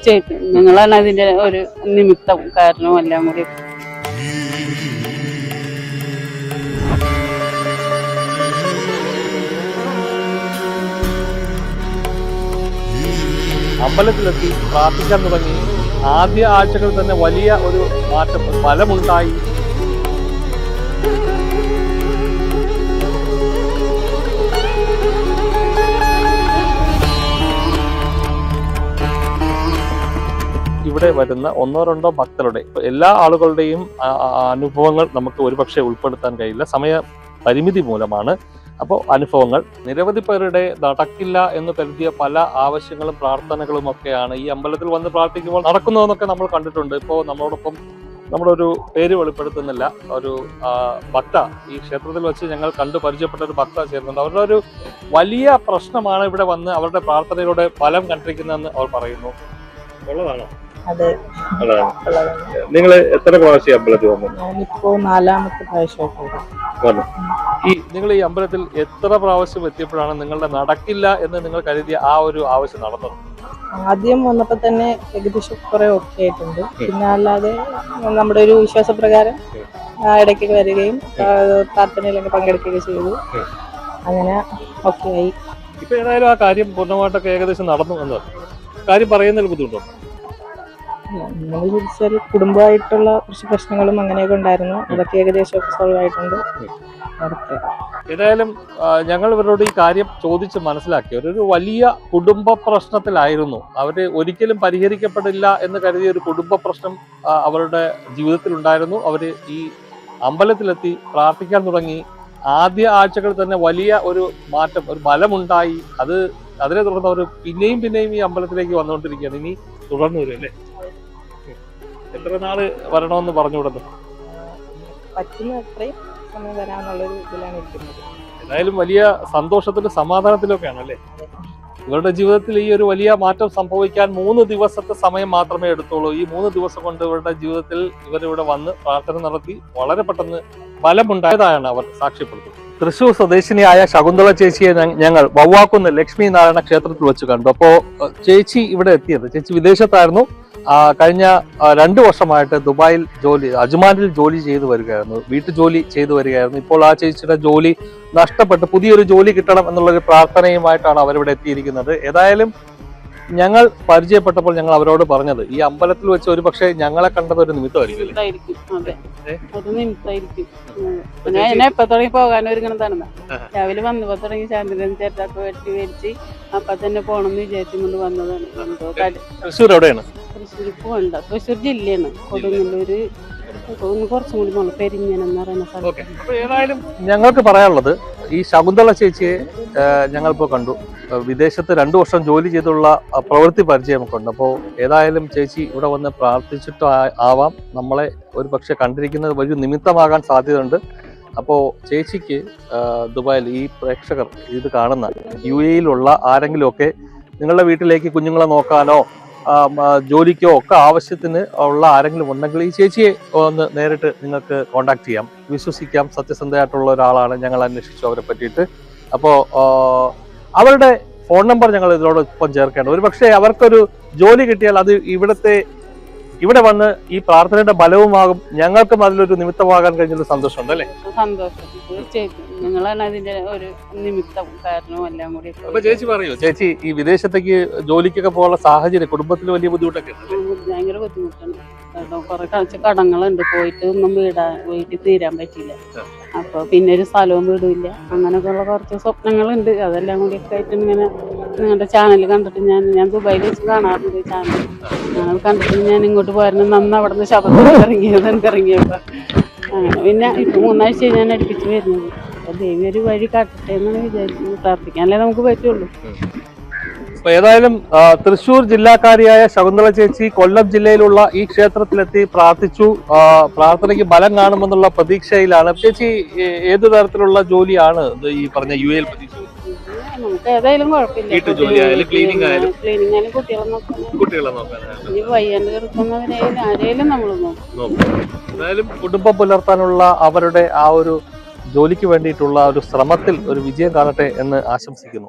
തീർച്ചയായിട്ടും. നിങ്ങളാണ് അതിന്റെ ഒരു നിമിത്തം കാരണവും എല്ലാം കൂടി. അമ്പലത്തിലെത്തി പ്രാർത്ഥിക്കാൻ തുടങ്ങി. ആദ്യ ആഴ്ചകളിൽ തന്നെ വലിയ ഒരു മാറ്റം ഫലമുണ്ടായി. ഇവിടെ വരുന്ന ഒന്നോ രണ്ടോ ഭക്തരുടെ എല്ലാ ആളുകളുടെയും അനുഭവങ്ങൾ നമുക്ക് ഒരുപക്ഷെ ഉൾപ്പെടുത്താൻ കഴിയില്ല. സമയ പരിമിതി മൂലമാണ്. അപ്പോൾ അനുഭവങ്ങൾ നിരവധി പേരുടെ നടക്കില്ല എന്ന് കരുതിയ പല ആവശ്യങ്ങളും പ്രാർത്ഥനകളും ഒക്കെയാണ് ഈ അമ്പലത്തിൽ വന്ന് പ്രാർത്ഥിക്കുമ്പോൾ നടക്കുന്നതെന്നൊക്കെ നമ്മൾ കണ്ടിട്ടുണ്ട്. ഇപ്പോൾ നമ്മളോടൊപ്പം നമ്മുടെ ഒരു പേര് വെളിപ്പെടുത്തുന്നില്ല. ഒരു ഭക്ത ഈ ക്ഷേത്രത്തിൽ വെച്ച് ഞങ്ങൾ കണ്ടു പരിചയപ്പെട്ട ഒരു ഭക്ത ചേരുന്നുണ്ട് അവരുടെ ഒരു വലിയ പ്രശ്നമാണ് ഇവിടെ വന്ന് അവരുടെ പ്രാർത്ഥനയിലൂടെ ഫലം കണ്ടിരിക്കുന്നതെന്ന് അവർ പറയുന്നു. ഉള്ളതാണോ? അതെ നിങ്ങൾ എത്ര പ്രാവശ്യം അമ്പലത്തിൽ വന്നു? ഞാനിപ്പോ നാലാമത്തെ പ്രാവശ്യമായിട്ട് വന്നു. ഈ നിങ്ങൾ ഈ അമ്പലത്തിൽ എത്ര പ്രാവശ്യം എത്തിയപ്പോഴാണ് നിങ്ങളുടെ നടക്കില്ല എന്ന് നിങ്ങൾ കരുതിയ ആ ഒരു ആവശ്യം നടന്നത്? ആദ്യം വന്നപ്പോ തന്നെ ഏകദേശം കുറെ ഓക്കെ ആയിട്ടുണ്ട്. പിന്നെ അല്ലാതെ നമ്മുടെ ഒരു വിശ്വാസപ്രകാരം ആ, ഇടയ്ക്ക് വരികയും പ്രാർത്ഥനയിലൊക്കെ പങ്കെടുക്കുകയും ചെയ്തു. അങ്ങനെ ഓക്കെ ആയി. ഇപ്പൊ ഏതായാലും ആ കാര്യം പൂർണമായിട്ടൊക്കെ ഏകദേശം നടന്നു എന്ന്. പറഞ്ഞു. കാര്യം പറയുന്നതിൽ ബുദ്ധിമുട്ടുണ്ടോ? ചോദിച്ചാൽ കുടുംബമായിട്ടുള്ള കുറച്ച് പ്രശ്നങ്ങളും അങ്ങനെയൊക്കെ ഉണ്ടായിരുന്നു. അതൊക്കെ ഏകദേശം സോൾവ് ആയിട്ടുണ്ട്. അടുത്ത ഏതായാലും ഞങ്ങൾ ഇവരോട് ഈ കാര്യം ചോദിച്ച് മനസ്സിലാക്കി. ഒരു വലിയ കുടുംബ പ്രശ്നത്തിലായിരുന്നു. അവർ ഒരിക്കലും പരിഹരിക്കപ്പെടില്ല എന്ന് കരുതിയ ഒരു കുടുംബ പ്രശ്നം അവരുടെ ജീവിതത്തിൽ ഉണ്ടായിരുന്നു അവർ ഈ അമ്പലത്തിലെത്തി പ്രാർത്ഥിക്കാൻ തുടങ്ങി. ആദ്യ ആഴ്ചകളിൽ തന്നെ വലിയ ഒരു മാറ്റം ഒരു ബലമുണ്ടായി. അത് അതിനെ തുടർന്ന് അവർ പിന്നെയും പിന്നെയും ഈ അമ്പലത്തിലേക്ക് വന്നുകൊണ്ടിരിക്കുകയാണ്. ഇനി തുടർന്നു വരും അല്ലേ? എത്ര നാൾ വരണമെന്ന് പറഞ്ഞുവിടുന്നു പറ്റുന്ന അത്രയും സമയം ഇതിലാണ് ഇരിക്കുന്നത്. എന്തായാലും വലിയ സന്തോഷത്തിലും സമാധാനത്തിലൊക്കെയാണ് അല്ലേ? ഇവരുടെ ജീവിതത്തിൽ ഈ ഒരു വലിയ മാറ്റം സംഭവിക്കാൻ മൂന്ന് ദിവസത്തെ സമയം മാത്രമേ എടുത്തുള്ളൂ. ഈ മൂന്ന് ദിവസം കൊണ്ട് ഇവരുടെ ജീവിതത്തിൽ ഇവരിവിടെ വന്ന് പ്രാർത്ഥന നടത്തി വളരെ പെട്ടെന്ന് ഫലമുണ്ടായതാണ് അവർ സാക്ഷ്യപ്പെടുത്തുന്നത്. തൃശൂർ സ്വദേശിനിയായ ശകുന്തള ചേച്ചിയെ ഞങ്ങൾ വവ്വാക്കുന്ന് ലക്ഷ്മി നാരായണ ക്ഷേത്രത്തിൽ വെച്ച് കണ്ടു. അപ്പോ ചേച്ചി ഇവിടെ എത്തിയത്. ചേച്ചി വിദേശത്തായിരുന്നു. കഴിഞ്ഞ രണ്ട് വർഷമായിട്ട് ദുബായിൽ ജോലി അജ്മാനിൽ ജോലി ചെയ്തു വരികയായിരുന്നു. വീട്ടു ജോലി ചെയ്തു വരികയായിരുന്നു. ഇപ്പോൾ ആ ചേച്ചിയുടെ ജോലി നഷ്ടപ്പെട്ട് പുതിയൊരു ജോലി കിട്ടണം എന്നുള്ളൊരു പ്രാർത്ഥനയുമായിട്ടാണ് അവരിവിടെ എത്തിയിരിക്കുന്നത്. ഏതായാലും ഞങ്ങൾ പരിചയപ്പെട്ടപ്പോൾ ഞങ്ങൾ അവരോട് പറഞ്ഞത് ഈ അമ്പലത്തിൽ വെച്ച് ഒരു പക്ഷേ ഞങ്ങളെ കണ്ടത് ഒരു നിമിത്തമായിരിക്കും എന്നെ രാവിലെ വന്നു തുടങ്ങി ചാന്ദ്രൻ ചേട്ടാക്ക് വെട്ടി മേടിച്ച് അപ്പൊ തന്നെ പോണെന്ന് വിചാരിച്ചുകൊണ്ട് വന്നതാണ്. തൃശ്ശൂർ എവിടെയാണ്? തൃശ്ശൂർ പോകണ്ട തൃശ്ശൂർ ജില്ലയാണ്. കൊടുങ്ങല്ലൂര്. ഒന്ന് കുറച്ചും കൂടി മോൾ പെരിഞ്ഞനം പറയുന്ന സ്ഥലം. ഞങ്ങൾക്ക് പറയാനുള്ളത് ഈ ശകുന്തള ചേച്ചിയെ ഞങ്ങളിപ്പോൾ കണ്ടു. വിദേശത്ത് രണ്ടു വർഷം ജോലി ചെയ്തുള്ള പ്രവൃത്തി ഉണ്ട്. അപ്പോൾ ഏതായാലും ചേച്ചി ഇവിടെ വന്ന് പ്രാർത്ഥിച്ചിട്ട് ആവാം. നമ്മളെ ഒരു പക്ഷെ കണ്ടിരിക്കുന്നത് വലിയ നിമിത്തമാകാൻ സാധ്യതയുണ്ട്. അപ്പോൾ ചേച്ചിക്ക് ദുബായിൽ ഈ പ്രേക്ഷകർ ഇത് കാണുന്ന യു എയിലുള്ള ആരെങ്കിലുമൊക്കെ നിങ്ങളുടെ വീട്ടിലേക്ക് കുഞ്ഞുങ്ങളെ നോക്കാനോ ജോലിക്കോ ഒക്കെ ആവശ്യത്തിന് ഉള്ള ആരെങ്കിലും ഉണ്ടെങ്കിൽ ഈ ചേച്ചിയെ ഒന്ന് നേരിട്ട് നിങ്ങൾക്ക് കോണ്ടാക്ട് ചെയ്യാം. വിശ്വസിക്കാം. സത്യസന്ധയായിട്ടുള്ള ഒരാളാണ് ഞങ്ങൾ അന്വേഷിച്ചു അവരെ പറ്റിയിട്ട്. അപ്പോൾ അവരുടെ ഫോൺ നമ്പർ ഞങ്ങൾ ഇതിനോടൊപ്പം ചേർക്കേണ്ടത് ഒരു പക്ഷേ അവർക്കൊരു ജോലി കിട്ടിയാൽ അത് ഇവിടുത്തെ ഇവിടെ വന്ന് ഈ പ്രാർത്ഥനയുടെ ബലവുമാകും ഞങ്ങൾക്കും അതിലൊരു നിമിത്തമാകാൻ കഴിഞ്ഞൊരു സന്തോഷമുണ്ട് അല്ലേ? സന്തോഷം. തീർച്ചയായിട്ടും. നിങ്ങളാണ് അതിന്റെ ഒരു നിമിത്തം കാരണവും എല്ലാം കൂടി. അപ്പൊ ചേച്ചി പറയൂ. ചേച്ചി ഈ വിദേശത്തേക്ക് ജോലിക്കൊക്കെ പോകാനുള്ള സാഹചര്യം കുടുംബത്തിൽ വലിയ ബുദ്ധിമുട്ടൊക്കെ ഭയങ്കര ബുദ്ധിമുട്ടുണ്ട് കാരണം കുറെ കളിച്ച് കടങ്ങളുണ്ട്. പോയിട്ട് ഒന്നും വീടാ വീട്ടിൽ തീരാൻ പറ്റില്ല അപ്പൊ പിന്നെ ഒരു സ്ഥലവും വീടുമില്ല അങ്ങനെയൊക്കെയുള്ള കുറച്ച് സ്വപ്നങ്ങളുണ്ട്. അതെല്ലാം കൂടി ഒക്കെ ആയിട്ട് ഇങ്ങനെ നിങ്ങളുടെ ചാനൽ കണ്ടിട്ട് ഞാൻ ഞാൻ ദുബായിൽ വെച്ച് കാണാറുണ്ട് ചാനൽ ഞാൻ കണ്ടിട്ട് ഞാൻ ഇങ്ങോട്ട് പോയിരുന്നു നന്ന് അവിടെ നിന്ന് ശബ്ദം ഇറങ്ങിയത് എനിക്ക് ഇറങ്ങിയപ്പോ അങ്ങനെ പിന്നെ ഇപ്പം മൂന്നാഴ്ച ഞാൻ അടുപ്പിച്ച് വരുന്നത്. അപ്പോൾ ദേവി ഒരു വഴി കാട്ടട്ടെ എന്നാണ് വിചാരിച്ചു പ്രാർത്ഥിക്കാനല്ലേ നമുക്ക് പറ്റുള്ളൂ. അപ്പൊ ഏതായാലും തൃശൂർ ജില്ലാക്കാരിയായ ശകുന്തള ചേച്ചി കൊല്ലം ജില്ലയിലുള്ള ഈ ക്ഷേത്രത്തിലെത്തി പ്രാർത്ഥിച്ചു. പ്രാർത്ഥനയ്ക്ക് ബലം കാണുമെന്നുള്ള പ്രതീക്ഷയിലാണ്. ചേച്ചി ഏതു തരത്തിലുള്ള ജോലിയാണ് ഈ പറഞ്ഞ യു എൽ പ്രതീക്ഷ? നമുക്ക് ഏതായാലും കുഴപ്പമില്ല ക്ലീനിങ് ആയാലും. കുട്ടികളെ നോക്കാൻ കുട്ടികളെ നോക്കാനാണ് ഇനി വയ്യാണ്ട് കിടക്കുന്നവരെയും ആരെയും നമ്മൾ നോക്കും. എന്തായാലും കുടുംബം പുലർത്താനുള്ള അവരുടെ ആ ഒരു ജോലിക്ക് വേണ്ടിയിട്ടുള്ള ഒരു ശ്രമത്തിൽ ഒരു വിജയം കാണട്ടെ എന്ന് ആശംസിക്കുന്നു.